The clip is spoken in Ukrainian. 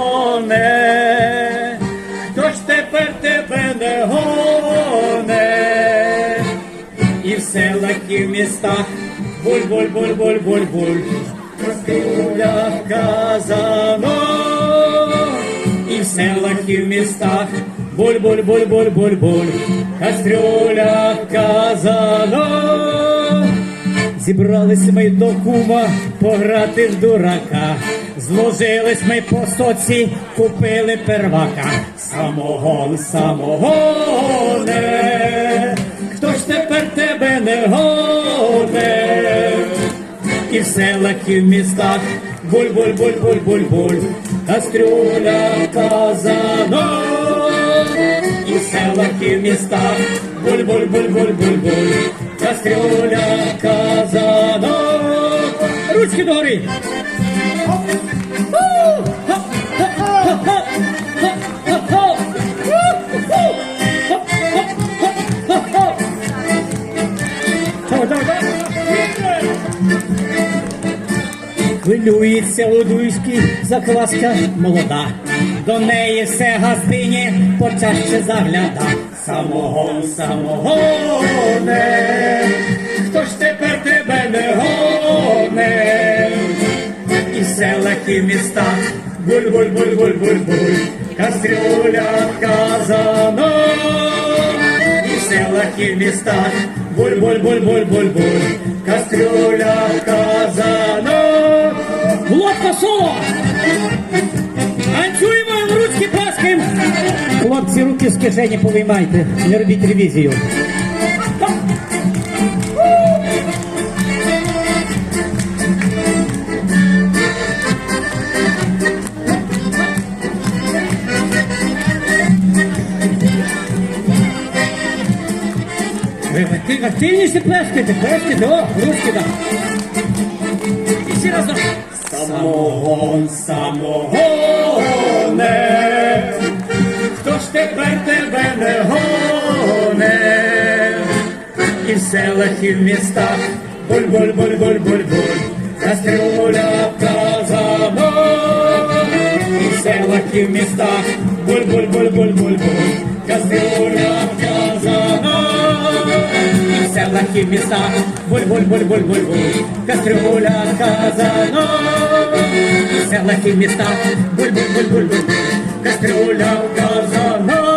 гоне, хто ж тепер тебе не гоне, і в селах, і в містах. Буль-буль-буль-буль-буль-буль, в кастрюлях казано, і в селах, і в містах. Буль-буль-буль-буль-буль-буль, в кастрюлях казано. Зібрались ми до кума пограти в дурака. Зложились ми по соці, купили первака. Самогон, самогоне, хто ж тепер тебе не гоне? І в селах, і в містах буль-буль-буль-буль-буль-буль, кастрюля казано. І в селах, і в містах буль-буль-буль-буль-буль-буль, кастрюля Ручки догори! Хвилюється лудуйський закваска молода, до неї все газдині почаще загляда. Самогон, самогоне, хто селах, і в містах буль-буль-буль-буль-буль-буль, кастрюля казано, і в селах, і в містах буль-буль-буль-буль-буль-буль, кастрюля казано. Лодка соло! Танцюємо, ручки плескаємо! Хлопці, руки з кишені повиймайте, не робіть ревізію. Активніше плескайте, плескайте, о, ручки так. І ще разом. Самогон, самогоне, хто ж тепер тебе не гоне? І в селах, і в містах буль-буль-буль-буль-буль-буль, кастрюля казано. І в селах, і в містах буль-буль-буль-буль-буль-буль, кастрюля В містах буль-буль-буль-буль-буль-буль, кастрюля казано. І в селах, і в містах буль-буль-буль-буль-буль, кастрюля казано.